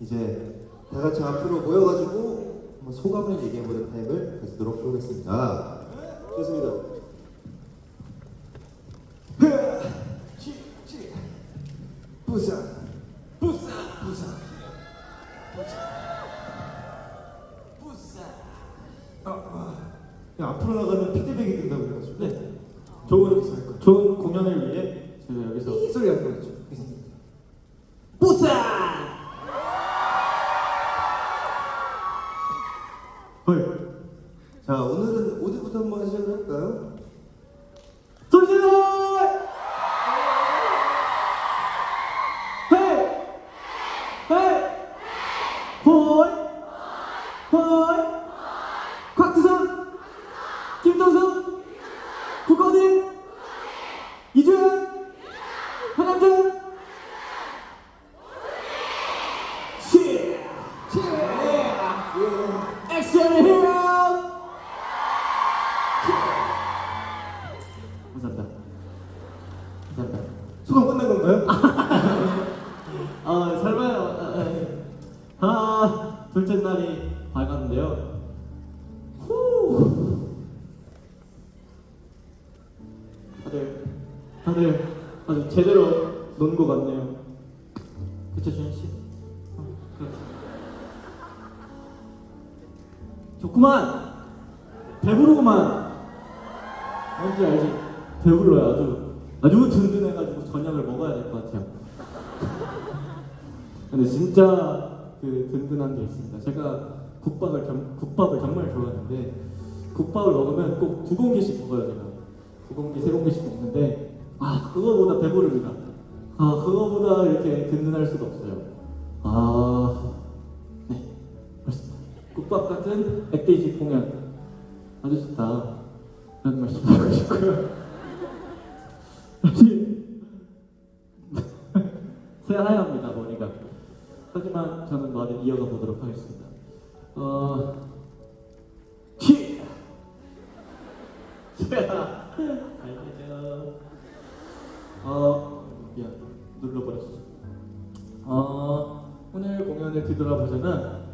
이제 다 같이 앞으로 모여가지고 한번 소감을 얘기해보는 타임을 가지도록 하겠습니다. 좋습니다. 부산, 부산, 부산, 부산. 아, 아. 야, 앞으로 나가면 피드백이 된다고 그래가지고. 네. 좋은 좋은 공연을 위해 제가 여기서 이 소리 안 나죠. 부산. 헐. 자, 오늘은 다들 아주 제대로 논 것 같네요. 그쵸 준현 씨? 어, 그렇죠. 좋구만. 배부르구만. 뭔지 알지? 배불러요 아주 아주 든든해가지고 저녁을 먹어야 될 것 같아요. 근데 진짜 그 든든한 게 있습니다. 제가 국밥을 정, 국밥을 정말 좋아하는데 국밥을 먹으면 꼭 두 공기씩 먹어요 제가. 두 공기 세 공기씩 먹는데 아 그거보다 배부릅니다. 아 그거보다 이렇게 든든할 수가 없어요. 아 네. 그렇습니다. 국밥 같은 액데이지 공연 아주 좋다. 라는 말씀 드리고 싶고요. 사실 새하얗습니다 머리가. 하지만 저는 말을 이어가 보도록 하겠습니다. 어, 치. 자, 알겠죠. 어, 미안, 눌러버렸어. 어, 오늘 공연을 뒤돌아보자면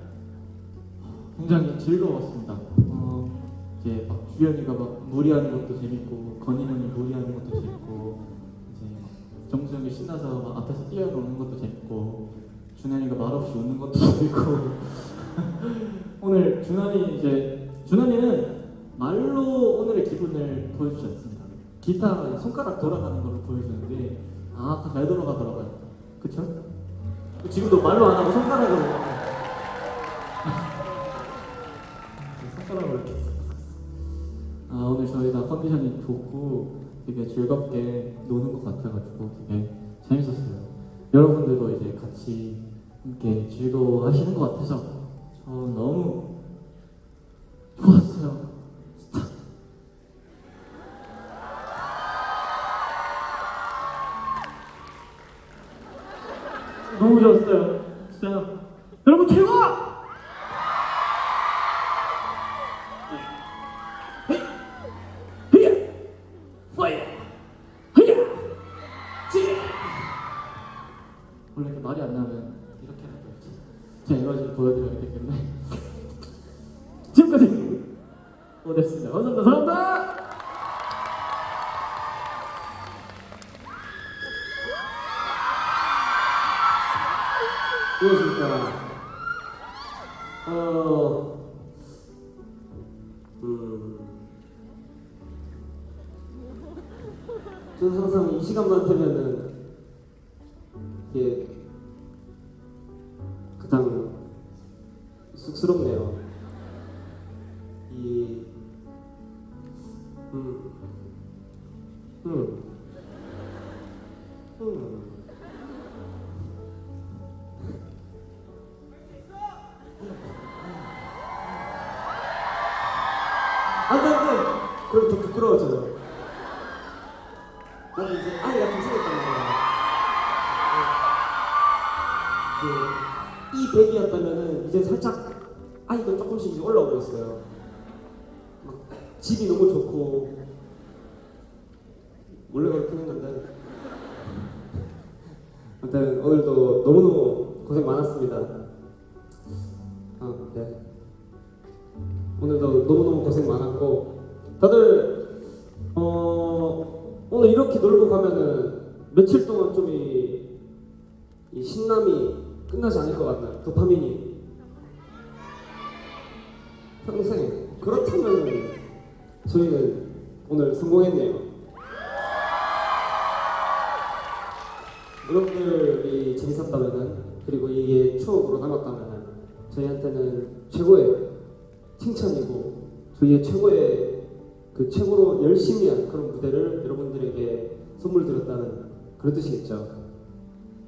굉장히 즐거웠습니다. 어, 이제 막 주연이가 막 무리하는 것도 재밌고 건희 형이 무리하는 것도 재밌고 이제 정수영이 신나서 막 앞에서 뛰어노는 것도 재밌고 준환이가 말없이 웃는 것도 재밌고 오늘 준환이 이제 준환이는 말로 오늘의 기분을 보여주지 않습니다. 기타 손가락 돌아가는 걸 보여주는데 아 잘 돌아가더라고요. 그쵸? 지금도 말로 안 하고 손가락으로 손가락으로 이렇게 아, 오늘 저희 다 컨디션이 좋고 되게 즐겁게 노는 것 같아가지고 되게 재밌었어요. 여러분들도 이제 같이 함께 즐거워하시는 것 같아서 저 너무 좋았어요. 너무 좋았어요. 진짜. 여러분 최고! 저는 항상 이 시간만 되면은 이게 가장 쑥스럽네요. 집이 너무 좋고 원래 그렇긴 했는데 아무튼 오늘도 너무너무 고생 많았습니다. 아, 네. 오늘도 너무너무 고생 많았고 다들 어 오늘 이렇게 놀고 가면은 며칠 동안 좀이 이 신남이 끝나지 않을 것 같나요? 도파민이 평생 그렇다면 저희는 오늘 성공했네요. 여러분들이 재밌었다면은 그리고 이게 추억으로 남았다면은 저희한테는 최고의 칭찬이고 저희의 최고의 그 최고로 열심히 한 그런 무대를 여러분들에게 선물 드렸다는 그런 뜻이겠죠.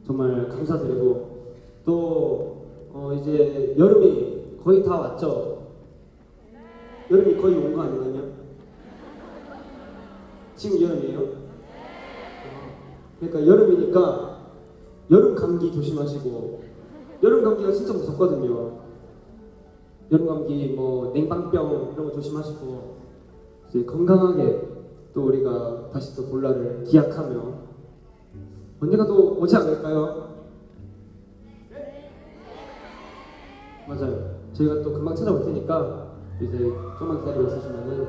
정말 감사드리고 또 어, 이제 여름이 거의 다 왔죠. 여름이 거의 온 거 아니거든요. 지금 여름이에요? 그러니까 여름이니까 여름 감기 조심하시고 여름 감기가 진짜 무섭거든요. 여름 감기 뭐 냉방병 이런 거 조심하시고 이제 건강하게 또 우리가 다시 또 볼날을 기약하며 언젠가 또 오지 않을까요? 맞아요. 저희가 또 금방 찾아올 테니까 이제 좀만 기다리고 있으시면은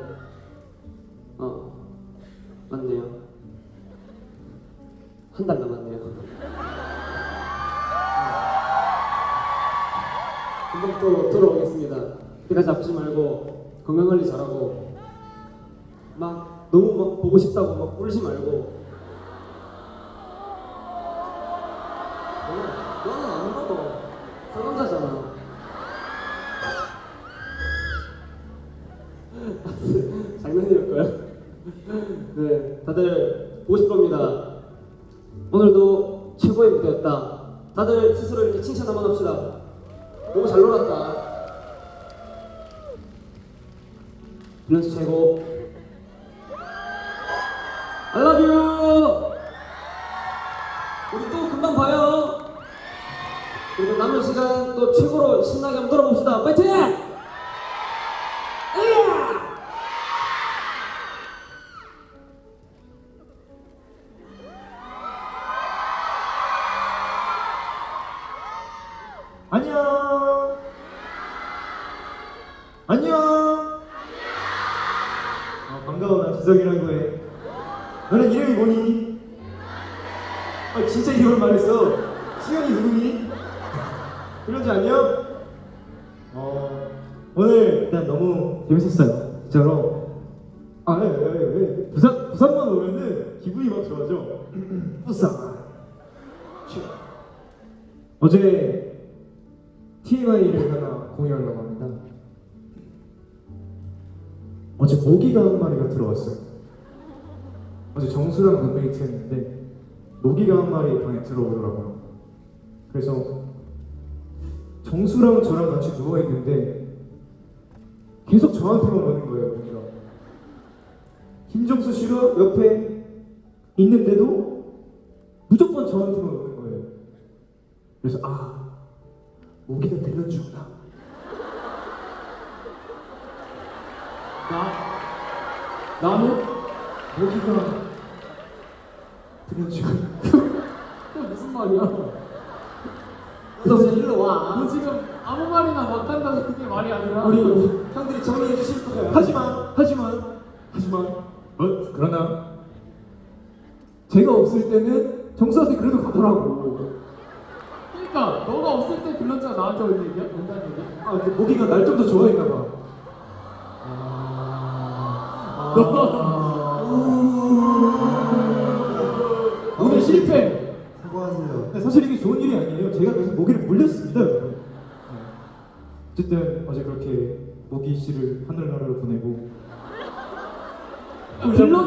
어 맞네요. 한 달 남았네요. 금방 또 돌아오겠습니다. 그때까지 아프지 말고 건강 관리 잘하고 막 너무 막 보고 싶다고 막 울지 말고 너는 안 울어 상남자잖아. 장난이었고요. 네, 다들 싶을 겁니다. 오늘도 최고의 무대였다. 다들 스스로 이렇게 칭찬 한번 합시다. 너무 잘 놀았다. 밸런스 최고. I love you. 우리 또 금방 봐요. 그리고 남은 시간 또 최고로 신나게 한번 놀아봅시다. 파이팅! 반가워 나 지석이라고 해. 너는 이름이 뭐니? 아 진짜 이름을 말했어. 수현이 누구니? 그런지 안녕? 어 오늘 일단 너무 재밌었어요. 진짜로. 아, 예, 예, 예. 부산 부산만 오면은 기분이 막 좋아져. 부산. 어제 TMI를 하나 공유하려고 모기가 한 마리가 들어왔어요. 어제 정수랑 룸메이트 했는데 모기가 한 마리 방에 들어오더라고요. 그래서 정수랑 저랑 같이 누워 있는데 계속 저한테만 오는 거예요, 모기가. 김정수 씨가 옆에 있는데도 무조건 저한테만 오는 거예요. 그래서 아 모기가 들려주구나. 나 나무 모기가 들려주구나. 그게 무슨 말이야? 너 그냥 일로 와. 너 지금 아무 말이나 막 한다고 그게 말이 아니라 우리 형들이 정리해 주실 거예요. 하지만 하지만 하지만 어 그러나 제가 없을 때는 정수한테 그래도 가더라고. 그러니까 너가 없을 때 빌런즈가 나한테 올 얘기야? 농담 얘기야? 아, 그 모기가 날 좀 더 좋아했나 봐. 아. 오늘 실패! 사과하세요. 근데 사실 이게 좋은 일이 아니에요. 제가 그래서 모기를 물렸습니다, 여러분. 네. 어쨌든 어제 그렇게 모기 씨를 하늘나라로 보내고. 야, 빌런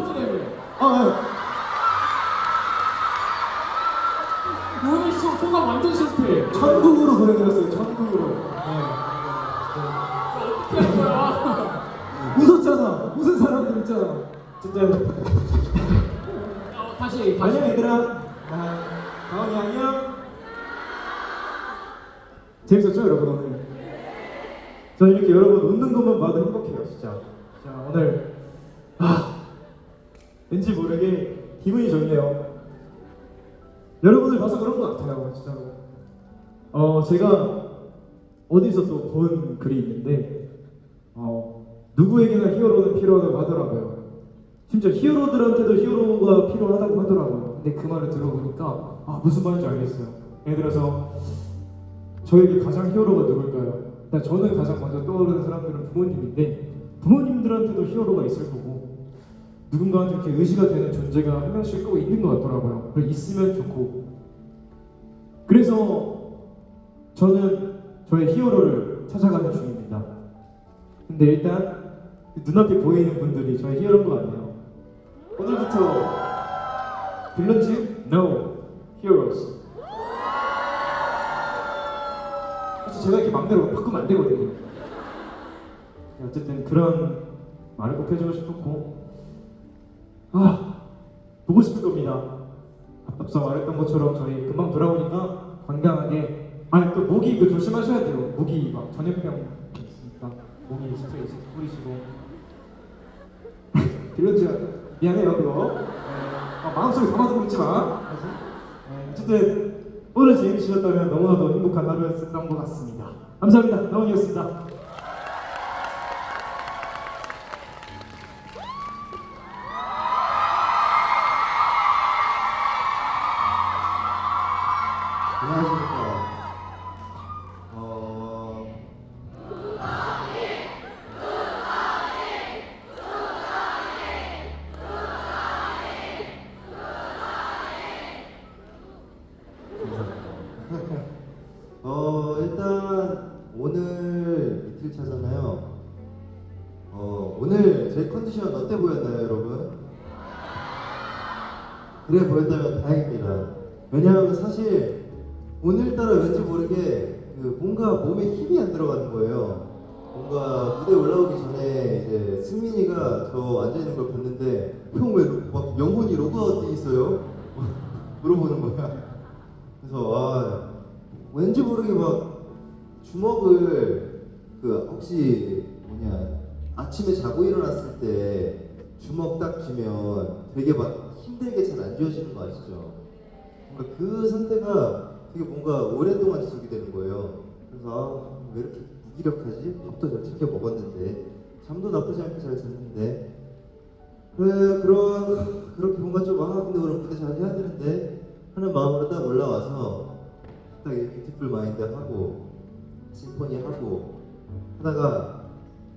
진짜. 어, 다시 안녕 얘들아. 아, 가은이 안녕. 재밌었죠 여러분 오늘? 저는 이렇게 여러분 웃는 것만 봐도 행복해요 진짜. 자 오늘 아 왠지 모르게 기분이 좋네요. 여러분을 봐서 그런 것 같아요 진짜로. 어 제가 어디서 또 본 글이 있는데 어 누구에게나 히어로는 필요하다고 하더라고요. 심지어 히어로들한테도 히어로가 필요하다고 하더라고요. 근데 그 말을 들어보니까 아 무슨 말인지 알겠어요. 예를 들어서 저에게 가장 히어로가 누굴까요? 일단 저는 가장 먼저 떠오르는 사람들은 부모님인데 부모님들한테도 히어로가 있을 거고 누군가한테 이렇게 의지가 되는 존재가 한 명씩 꼭 있는 것 같더라고요. 있으면 좋고 그래서 저는 저의 히어로를 찾아가는 중입니다. 근데 일단 눈앞에 보이는 분들이 저의 히어로인 것 같네요. 오늘부터 빌런즈 No Heroes. 사실 제가 이렇게 마음대로 바꾸면 안 되거든요. 어쨌든 그런 말을 꼭 해주고 싶었고 아 보고 싶을 겁니다. 앞서 말했던 것처럼 저희 금방 돌아오니까 건강하게 아니 또 모기 그 조심하셔야 돼요. 모기 막 전염병 있으니까 모기 스프레이 뿌리시고 빌런즈 미안해요 그거 네, 아, 마음속에 담아두고 있지 마 알지? 네, 어쨌든 오늘 재밌으셨다면 너무나도 행복한 하루였던 것 같습니다. 감사합니다. 나원이었습니다. 어 일단 오늘 이틀 차잖아요. 어 오늘 제 컨디션 어때 보였나요, 여러분? 그래 보였다면 다행입니다. 왜냐하면 사실 오늘따라 왠지 모르게 그 뭔가 몸에 힘이 안 들어가는 거예요. 뭔가 무대 올라오기 전에 이제 승민이가 저 앉아 있는 걸 봤는데 형왜막 영혼이 로그아웃 돼 있어요? 물어보는 거야. 그래서 아 왠지 모르게 막 주먹을 그 혹시 뭐냐 아침에 자고 일어났을 때 주먹 딱 쥐면 되게 막 힘들게 잘 안 쥐어지는 거 아시죠? 뭔가 그 상태가 되게 뭔가 오랫동안 지속이 되는 거예요. 그래서 아, 왜 이렇게 무기력하지? 밥도 잘 챙겨 먹었는데 잠도 나쁘지 않게 잘 잤는데 그래 그런 그렇게 뭔가 좀아 근데 오늘 무대 잘 해야 되는데 하는 마음으로 딱 올라와서 딱 이렇게 뒷불 마인드 하고 심포니 하고 하다가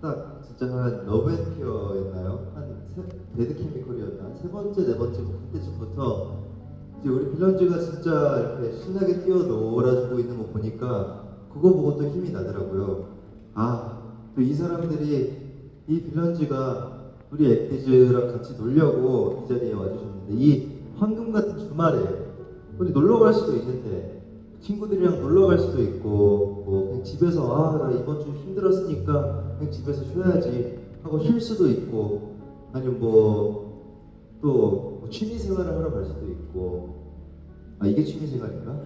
딱 진짜 한 러브앤피어였나요? 한 세, 배드 케미컬이었나? 세 번째 네 번째 곡 그때쯤부터 이제 우리 빌런즈가 진짜 이렇게 신나게 뛰어 놀아주고 있는 거 보니까 그거 보고 또 힘이 나더라고요. 아, 또 이 사람들이 이 빌런즈가 우리 액티즈랑 같이 놀려고 이 자리에 와주셨는데 이 황금 같은 주말에 우리 놀러 갈 수도 있는데 친구들이랑 놀러 갈 수도 있고 뭐 그냥 집에서 아 나 이번 주 힘들었으니까 그냥 집에서 쉬어야지 하고 쉴 수도 있고 아니면 뭐 또 취미 생활을 하러 갈 수도 있고 아 이게 취미 생활인가?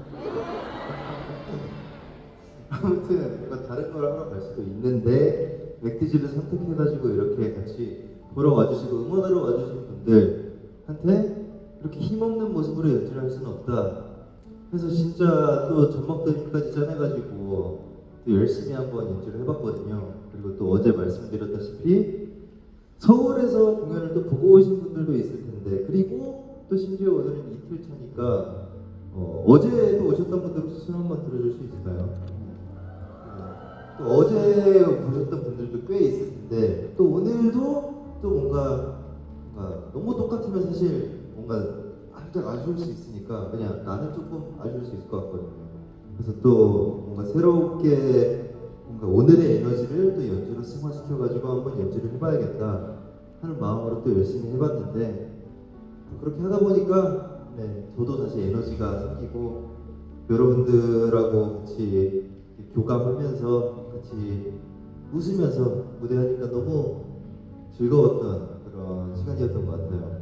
아무튼 뭔가 다른 걸 하러 갈 수도 있는데 맥티즈를 선택해가지고 이렇게 같이 보러 와주시고 응원하러 와주신 분들한테 이렇게 힘없는 모습으로 연주를 할 수는 없다. 그래서 진짜 또 전먹더니까지 짜내가지고 또 열심히 한번 연주를 해봤거든요. 그리고 또 어제 말씀드렸다시피 서울에서 공연을 또 보고 오신 분들도 있을 텐데 그리고 또 심지어 오늘은 이틀 차니까 어, 제또 오셨던 분들 혹시 손 한번 들어줄 수 있을까요? 네. 또 어제 보셨던 분들도 꽤 있을 텐데 또 오늘도 또 뭔가, 뭔가 너무 똑같으면 사실 뭔가 살짝 아쉬울 수 있으니까 그냥 나는 조금 아쉬울 수 있을 것 같거든요. 그래서 또 뭔가 새롭게 뭔가 오늘의 에너지를 또 연주로 승화시켜가지고 한번 연주를 해봐야겠다 하는 마음으로 또 열심히 해봤는데 또 그렇게 하다 보니까 네, 저도 다시 에너지가 생기고 여러분들하고 같이 교감하면서 같이 웃으면서 무대하니까 너무 즐거웠던 그런 시간이었던 것 같아요.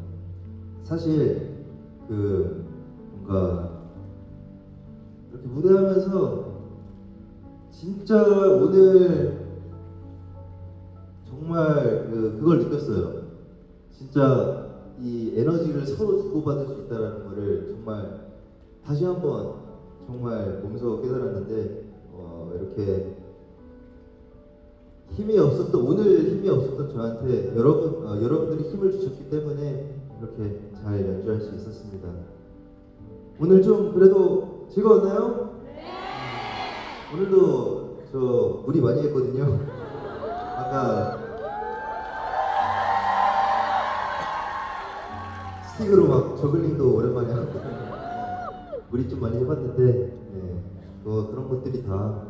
사실 그 뭔가 이렇게 무대하면서 진짜 오늘 정말 그 그걸 느꼈어요. 진짜 이 에너지를 서로 주고받을 수 있다는 거를 정말 다시 한번 정말 몸소 깨달았는데 어, 이렇게 힘이 없었던 오늘 힘이 없었던 저한테 여러분 어, 여러분들이 힘을 주셨기 때문에 이렇게 잘 연주할 수 있었습니다. 오늘 좀 그래도 즐거웠나요? 네. 오늘도 저 무리 많이 했거든요. 아까 스틱으로 막 저글링도 오랜만에 하고 우리 좀 많이 해봤는데 네, 뭐 그런 것들이 다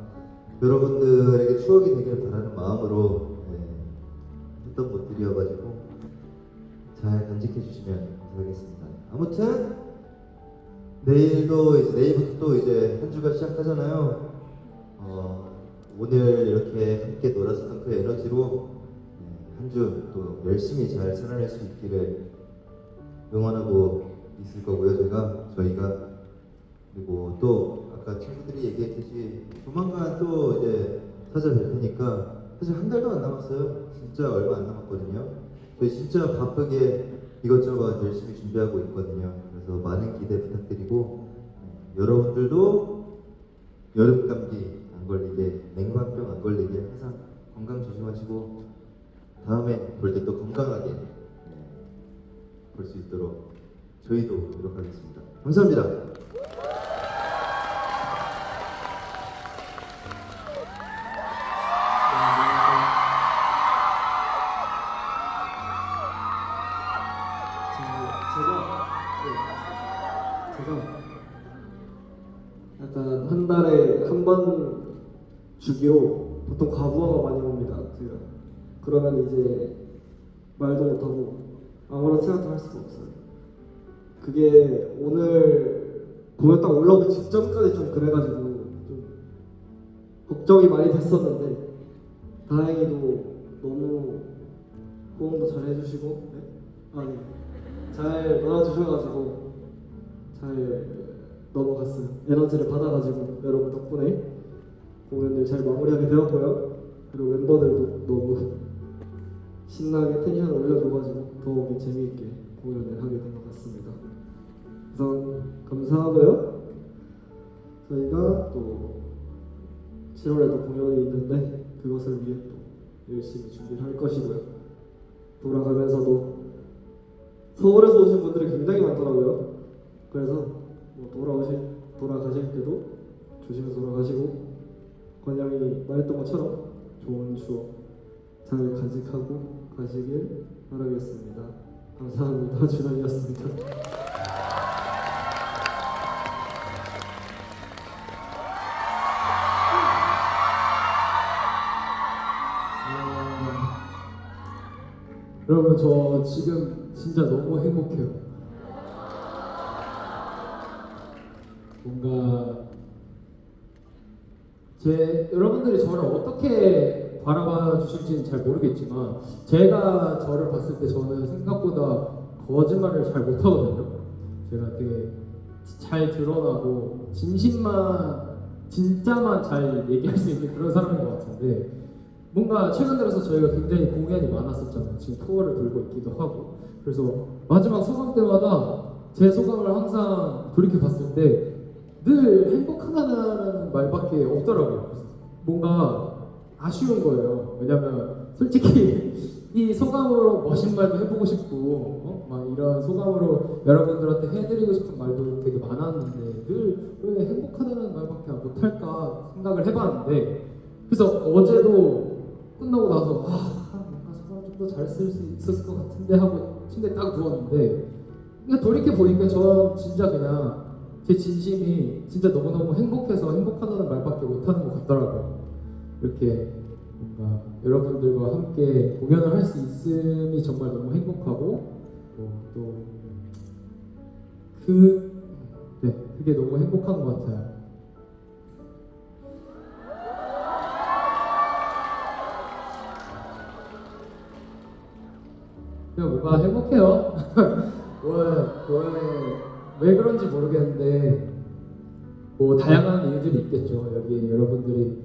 여러분들에게 추억이 되길 바라는 마음으로 네, 했던 것들이어가지고 잘 간직해 주시면 감사하겠습니다. 아무튼 내일도 이제 내일부터 또 이제 한 주가 시작하잖아요. 어, 오늘 이렇게 함께 놀았었던 그 에너지로 네, 한주 또 열심히 잘 살아낼 수 있기를 응원하고 있을 거고요. 제가 저희가 그리고 또 아까 친구들이 얘기했듯이 조만간 또 이제 찾아뵐 테니까 사실 한 달도 안 남았어요. 진짜 얼마 안 남았거든요. 저희 진짜 바쁘게 이것저것 열심히 준비하고 있거든요. 그래서 많은 기대 부탁드리고 네, 여러분들도 여름 감기 안 걸리게 냉방병 안 걸리게 항상 건강 조심하시고 다음에 볼 때 또 건강하게 네, 볼수 있도록 저희도 노력하겠습니다. 감사합니다. 제가 약간 한 달에 한 번 주기로 보통 과부하가 많이 옵니다. 제가 그러면 이제 말도 못하고 아무런 생각도 할 수가 없어요. 그게 오늘 공연 딱 올라오기 직전까지 좀 그래가지고 좀 걱정이 많이 됐었는데 다행히도 너무 호응도 잘 해주시고 네? 아니 잘 놀아주셔가지고 잘 넘어갔어요. 에너지를 받아가지고 여러분 덕분에 공연을 잘 마무리하게 되었고요. 그리고 멤버들도 너무 신나게 텐션을 올려줘가지고 더욱이 재미있게 공연을 하게 된 것 같습니다. 우선 감사하고요. 저희가 또 7월에도 공연이 있는데 그것을 위해 또 열심히 준비를 할 것이고요. 돌아가면서도 서울에서 오신 분들이 굉장히 많더라고요. 그래서 뭐 돌아오실 돌아가실 때도 조심해서 돌아가시고 권양이 말했던 것처럼 좋은 추억 잘 간직하고 가시길 바라겠습니다. 감사합니다. 준환이었습니다. 여러분 저 지금 진짜 너무 행복해요. 뭔가 제 여러분들이 저를 어떻게 바라봐 주실지는 잘 모르겠지만 제가 저를 봤을 때 저는 생각보다 거짓말을 잘 못하거든요. 제가 되게 잘 드러나고 진심만 진짜만 잘 얘기할 수 있는 그런 사람인 것 같은데 뭔가 최근 들어서 저희가 굉장히 공연이 많았었잖아요. 지금 투어를 돌고 있기도 하고. 그래서 마지막 소감 때마다 제 소감을 항상 돌이켜 봤을 때 늘 행복하다는 말밖에 없더라고요. 뭔가 아쉬운 거예요. 왜냐면 솔직히 이 소감으로 멋진 말도 해보고 싶고, 어? 막 이런 소감으로 여러분들한테 해드리고 싶은 말도 되게 많았는데 늘 왜 행복하다는 말밖에 못할까 생각을 해봤는데 그래서 어제도 끝나고 나서 아 뭔가 소감 좀 더 잘 쓸 수 있었을 것 같은데 하고 침대에 딱 누웠는데 그냥 돌이켜 보니까 저 진짜 그냥 제 진심이 진짜 너무너무 행복해서 행복하다는 말밖에 못하는 것 같더라고요. 이렇게 뭔가 여러분들과 함께 공연을 할 수 있음이 정말 너무 행복하고 뭐 또그 네, 그게 너무 행복한 것 같아요. 그냥 뭔가 행복해요. 왜, 왜, 왜 그런지 모르겠는데, 뭐, 다양한 이유들이 있겠죠. 여기 여러분들이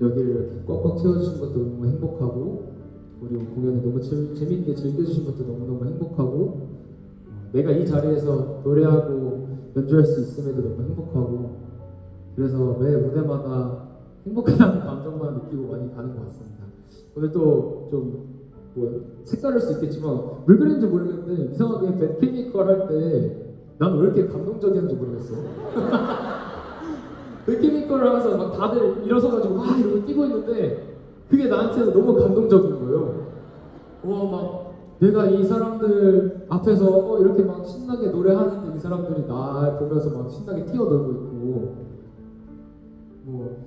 여기를 이렇게 꽉꽉 채워주신 것도 너무 행복하고, 그리고 공연을 너무 재, 재밌게 즐겨주신 것도 너무너무 행복하고, 어, 내가 이 자리에서 노래하고 연주할 수 있음에도 너무 행복하고, 그래서 매 무대마다 행복하다는 감정만 느끼고 많이 가는 것 같습니다. 오늘 또좀 뭐 색다를 수 있겠지만 왜 그랬는지 모르겠는데 이상하게 밴케미컬 할때 나는 왜 이렇게 감동적이었는지 모르겠어. 밴케미컬을 하면서 막 다들 일어서가지고 막 이러고 뛰고 있는데 그게 나한테는 너무 감동적인 거예요. 와막 내가 이 사람들 앞에서 어, 이렇게 막 신나게 노래하는데 이 사람들이 날 보면서 막 신나게 뛰어놀고 있고 뭐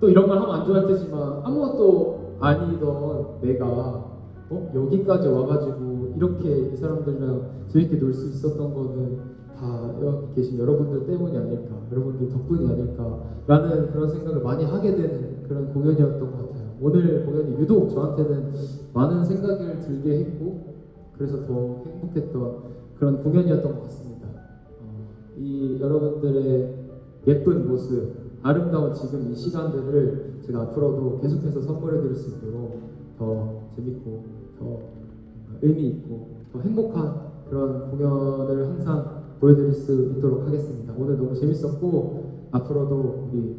또 이런 말 하면 안 좋아할 테지만 아무것도 아니던 내가 어? 여기까지 와가지고 이렇게 이 사람들이랑 재밌게 놀 수 있었던 거는 다 여기 계신 여러분들 때문이 아닐까 여러분들 덕분이 아닐까라는 그런 생각을 많이 하게 되는 그런 공연이었던 것 같아요 오늘 공연이 유독 저한테는 많은 생각을 들게 했고 그래서 더 행복했던 그런 공연이었던 것 같습니다 어, 이 여러분들의 예쁜 모습 아름다운 지금 이 시간들을 제가 앞으로도 계속해서 선물해 드릴 수 있도록 더 재밌고 더 의미 있고 더 행복한 그런 공연을 항상 보여드릴 수 있도록 하겠습니다. 오늘 너무 재밌었고 앞으로도 우리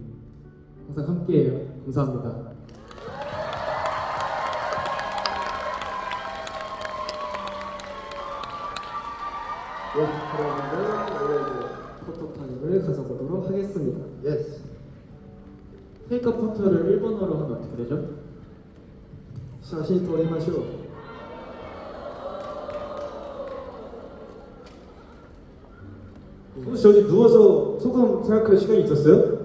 항상 함께해요. 감사합니다. 네, 예, 여러분들 오늘 포토 타임을 가져보도록 하겠습니다. 예스. 테이크 포토를 일본어로 하면 어떻게 되죠? 샤시 토리마쇼. 혹시 여기 누워서 소감 생각할 시간이 있었어요?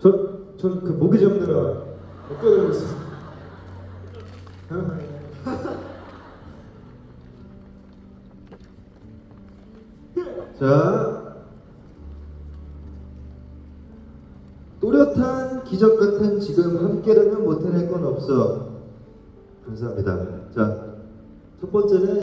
저, 전그 목이 잠들어 못 깨달고 있어 자, 또렷한 기적 같은 지금 함께라면 못해낼 건 없어. 감사합니다. 자, 첫 번째는